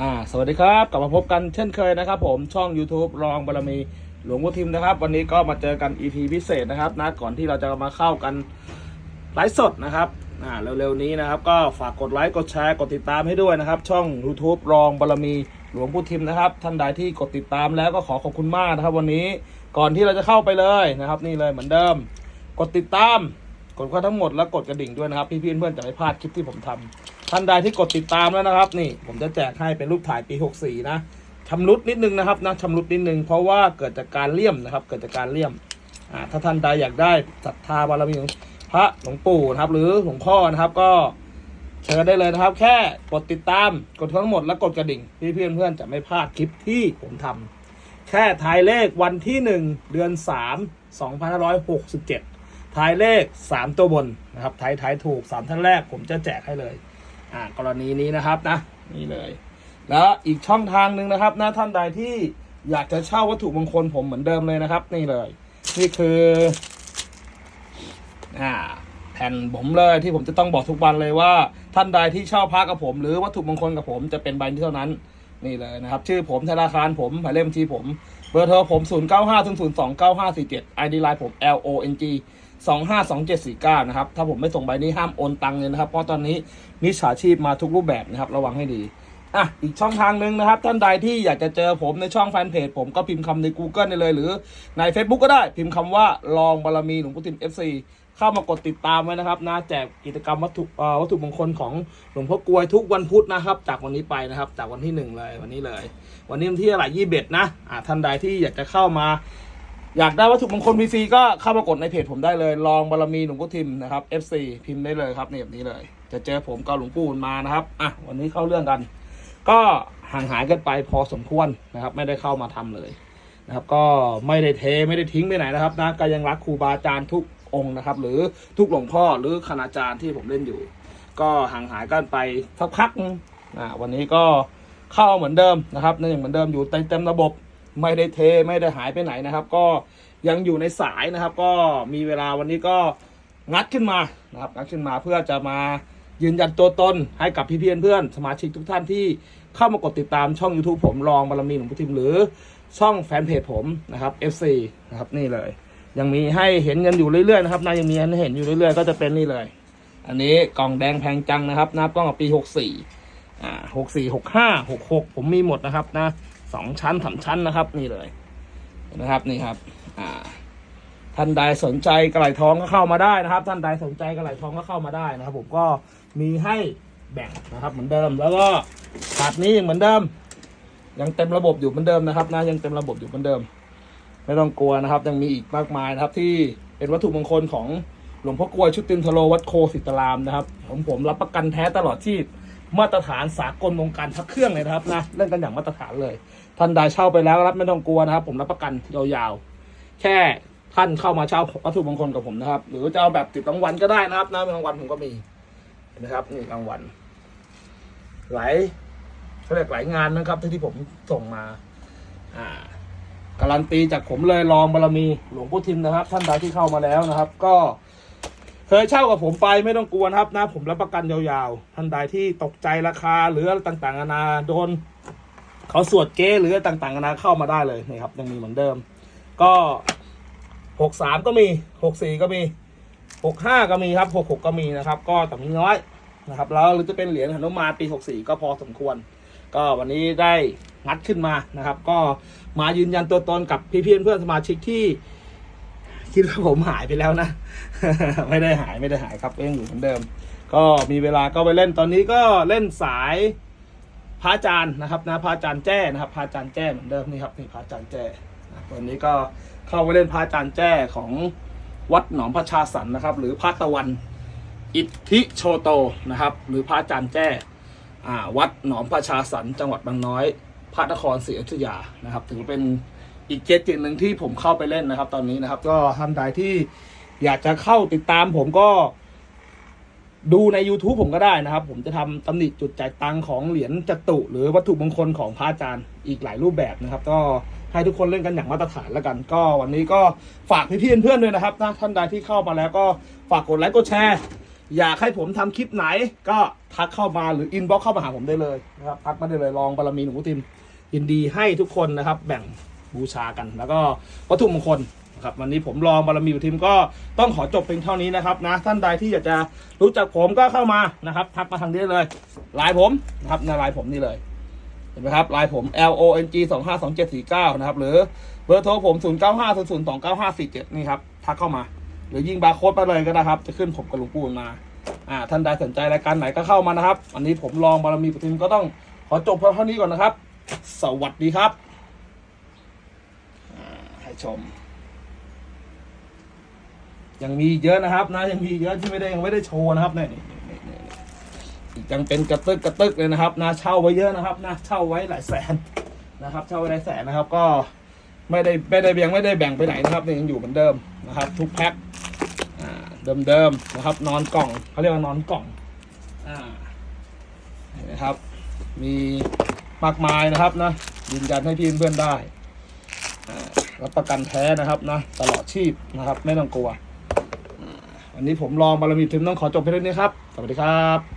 อ่าสวัสดีครับ กลับมาพบกันเช่นเคยนะครับ ผมช่อง YouTube รองบารมีหลวงพ่อทิมนะครับ วันนี้ก็มาเจอกัน EP พิเศษนะครับนะก่อนที่เราจะมาเข้ากันไลฟ์สดนะครับอ่าเร็วๆนี้นะครับ ก็ฝากกดไลค์กดแชร์กดติดตามให้ด้วยนะครับ ช่อง YouTube รองบารมีหลวงพ่อทิมนะครับ ท่านใดที่กดติดตามแล้วก็ขอขอบคุณมากนะครับ วันนี้ก่อนที่เราจะเข้าไปเลยนะครับ นี่เลยเหมือนเดิม กดติดตามกดข้าทั้งหมดแล้วกดกระดิ่งด้วยนะครับ พี่ๆเพื่อนๆจะไม่พลาดคลิปที่ผมทำ ท่านใดที่กดติดตามแล้วนะครับ นี่ผมจะแจกให้เป็นรูปถ่ายปี 64 นะชำรุดนิดนึงนะครับนะชำรุดนิดนึงเพราะว่าเกิดจากการเลี่ยมนะครับ เกิดจากการเลี่ยมอ่าถ้าท่านใดอยากได้ศรัทธาบารมีของพระหลวงปู่นะครับ หรือหลวงพ่อนะครับก็เชิญได้เลยนะครับ แค่กดติดตามกดทั้งหมดแล้วกดกระดิ่งพี่เพื่อนเพื่อนๆจะไม่พลาดคลิปที่ผมทำแค่ทายเลขวันที่ 1 เดือน 3 2567ทายเลข 3 ตัวบนนะครับทายทายถูก 3 ท่านแรกผมจะแจกให้เลย อ่ากรณีนี้นะครับนะนี่เลย แล้วอีกช่องทางหนึ่งนะครับนะท่านใดที่อยากจะเช่าวัตถุมงคลผมเหมือนเดิมเลยนะครับ นี่เลย นี่คืออ่าแผ่นผมเลยที่ผมจะต้องบอกทุกวันเลยว่า ท่านใดที่เช่าพระกับผม หรือวัตถุมงคลกับผมจะเป็นใบนี้เท่านั้น นี่เลยนะครับ ชื่อผมธนาคารผมหมายเลขบัญชีผม บอร์โทรผม 0 9 5 0 0 2 9 5 4 7 ID ไลน์ผม L O N G 252749 นะครับ ถ้าผมไม่ส่งใบนี้ห้ามโอนตังค์เลยนะครับ เพราะตอนนี้มิจฉาชีพมาทุกรูปแบบนะครับ ระวังให้ดี อะ อีกช่องทางหนึ่งนะครับ ท่านใดที่อยากจะเจอผมในช่องแฟนเพจผมก็พิมพ์คำใน Google ได้เลย หรือใน Facebook ก็ได้พิมพ์คำว่าลองบารมีหลวงพุทิม FC เข้ามากดติดตามไว้นะครับนะแจกกิจกรรมวัตถุวัตถุมงคลของหลวงพ่อกลวยทุกวันพุธนะครับ จากวันนี้ไปนะครับ จากวันที่หนึ่งเลยวันนี้เลย วันนี้วันที่อะไรยี่สิบเอ็ดนะอ่าท่านใดที่อยากจะเข้ามาอยากได้วัตถุมงคลฟรีก็เข้ามากดในเพจผมได้เลย ลองบารมีหลวงพ่อทิมนะครับ FC พิมพ์ได้เลยครับเนี่ยแบบนี้เลย จะเจอผมกับหลวงปู่มานะครับอะวันนี้เข้าเรื่องกัน ก็ห่างหายกันไปพอสมควรนะครับ ไม่ได้เข้ามาทำเลยนะครับ ก็ไม่ได้เทไม่ได้ทิ้งไปไหนนะครับนะก็ยังรักครูบาอาจารย์ทุก องค์นะครับ หรือทุกหลวงพ่อหรือคณาจารย์ที่ผมเล่นอยู่ ก็ห่างหายกันไปสักพักนึงอ่าวันนี้ก็เข้าเหมือนเดิมนะครับนั่นยังเหมือนเดิมอยู่เต็มเต็มระบบไม่ได้เทไม่ได้หายไปไหนนะครับ ก็ยังอยู่ในสายนะครับ ก็มีเวลาวันนี้ก็งัดขึ้นมานะครับงัดขึ้นมาเพื่อจะมายืนยันตัวตนให้กับพี่เพื่อนเพื่อนสมาชิกทุกท่านที่เข้ามากดติดตามช่อง YouTube ผมรองบารมีหลวงพุทิมหรือช่องแฟนเพจผมนะครับ FC นะครับนี่เลย ยังมีให้เห็นกันอยู่เรื่อยๆนะครับนะยังมีให้เห็นอยู่เรื่อยๆ ก็จะเป็นนี่เลย อันนี้กล่องแดงแพงจังนะครับนับต้องกับปี64อ่าหกสี่หกห้าหกหกผมมีหมดนะครับนะสองชั้นสามชั้นนะครับ นี่เลยนะครับนี่ครับ อ่า ท่านใดสนใจกระไหลทองก็เข้ามาได้นะครับ ท่านใดสนใจกระไหลทองก็เข้ามาได้นะครับ ผมก็มีให้แบ่งนะครับ เหมือนเดิมแล้วก็ถาดนี้ยังเหมือนเดิม ยังเต็มระบบอยู่เหมือนเดิมนะครับนะยังเต็มระบบอยู่เหมือนเดิม ไม่ต้องกลัวนะครับ ยังมีอีกมากมายนะครับ ที่เป็นวัตถุมงคลของหลวงพ่อกลวยชุดตินทโลวัดโคสิตรามนะครับผมผมรับประกันแท้ตลอดชีพมาตรฐานสากลวงการพักเครื่องเลยนะครับนะเล่นกันอย่างมาตรฐานเลยท่านใดเช่าไปแล้วรับไม่ต้องกลัวนะครับ ผมรับประกันยาวๆแค่ท่านเข้ามาเช่าวัตถุมงคลกับผมนะครับ หรือจะเอาแบบติดรางวัลก็ได้นะครับนะรางวัลผมก็มีเห็นะครับนี่รางวัลหลายเขาเรียกหลายงานนะครับที่ที่ผมส่งมา อ่า การันตีจากผมเลยรองบารมีหลวงพ่อทิมนะครับ ท่านใดที่เข้ามาแล้วนะครับ ก็เคยเช่ากับผมไปไม่ต้องกลัวนะครับนะ ผมรับประกันยาวๆ ท่านใดที่ตกใจราคาหรืออะไรต่างๆนานาโดนเขาสวดเก้หรือต่างๆนานาเข้ามาได้เลยนี่ครับยังมีเหมือนเดิม ก็หกสามก็มีหกสี่ก็มีหกห้าก็มีครับหกหกก็มีนะครับ ก็แต่มีน้อยนะครับ แล้วหรือจะเป็นเหรียญหนุมานปีหกสี่ก็พอสมควร ก็วันนี้ได้งัดขึ้นมานะครับ ก็มายืนยันตัวตนกับพี่เพื่อนเพื่อนสมาชิกที่ คิดว่าผมหายไปแล้วนะ ไม่ได้หายไม่ได้หายครับยังอยู่เหมือนเดิม ก็มีเวลาก็ไปเล่นตอนนี้ก็เล่นสายพระอาจารย์นะครับนะพระอาจารย์แจ้นะครับพระอาจารย์แจ้เหมือนเดิมนี่ครับนี่พระอาจารย์แจ้นะตอนนี้ก็เข้าไปเล่นพระอาจารย์แจ้ของวัดหนองพระชาสันนะครับ หรือพระตะวัน อิทธิโชโตนะครับ หรือพระอาจารย์แจ้อ่ วัดหนองประชาสันจังหวัดบางน้อย พระนครศรีอยุธยานะครับ ถือเป็นอีกเกจิหนึ่งที่ผมเข้าไปเล่นนะครับ ตอนนี้นะครับ ก็ท่านใดที่อยากจะเข้าติดตามผมก็ดูใน YouTube ผมก็ได้นะครับ ผมจะทำตำหนิจุดจ่ายตังของเหรียญจตุ หรือวัตถุมงคลของพระอาจารย์อีกหลายรูปแบบนะครับ ก็ให้ทุกคนเล่นกันอย่างมาตรฐานแล้วกัน ก็วันนี้ก็ฝากพี่ๆเพื่อนๆด้วยนะครับนะท่านใดที่เข้ามาแล้วก็ฝากกดไลค์กดแชร์ อยากให้ผมทำคลิปไหน ก็ทักเข้ามาหรืออินบ็อกเข้ามาหาผมได้เลยนะครับทักมาได้เลยลองบารมีหลวงพ่อทิมยินดีให้ทุกคนนะครับ แบ่งบูชากัน แล้วก็วัตถุมงคลนะครับวันนี้ผมลองบารมีหลวงพ่ทิมก็ต้องขอจบเพียงเท่านี้นะครับนะท่านใดที่อยากจะรู้จักผมก็เข้ามานะครับทักมาทางนี้เลยไลน์ผมนะครับในไลน์ผมนี่เลยเห็นไหมครับไลน์ผม L O N G 2 5 2 7 4 9นะครับหรือเบอร์โทรผม0 9 5 0 0 2 9 5 4 7นี่ครับทักเข้ามา รือยิงบาร์โค้ดมาเลยก็ได้ครับ จะขึ้นผมกับหลวงปู่มาอ่าท่านใดสนใจรายการไหนก็เข้ามานะครับวันนี้ผมลองบารมีปฏิมก็ต้องขอจบเพียงเท่านี้ก่อนนะครับ สวัสดีครับให้ชม ยังมีเยอะนะครับนะยังมีเยอะที่ไม่ได้ยังไม่ได้โชว์นะครับเนี่ยนี่นี่ยังเป็นกระตึกกระตึกเลยนะครับนะเช่าไว้เยอะนะครับนะเช่าไว้หลายแสนนะครับ เช่าไว้หลายแสนนะครับก็ไม่ได้ไม่ได้ยังไม่ได้แบ่งไปไหนนะครับเนี่ยยังอยู่เหมือนเดิมนะครับ ทุกแพ็ค เดิมๆนะครับ นอนกล่องเขาเรียกว่านอนกล่องอ่าเห็นไหมครับ มีมากมายนะครับนะยืนยันให้พี่เพื่อนๆได้อ่ารับประกันแท้นะครับนะตลอดชีพนะครับ ไม่ต้องกลัวอ่าวันนี้ผมลองบารมีถึงต้องขอจบเพียงเท่านี้ครับ สวัสดีครับ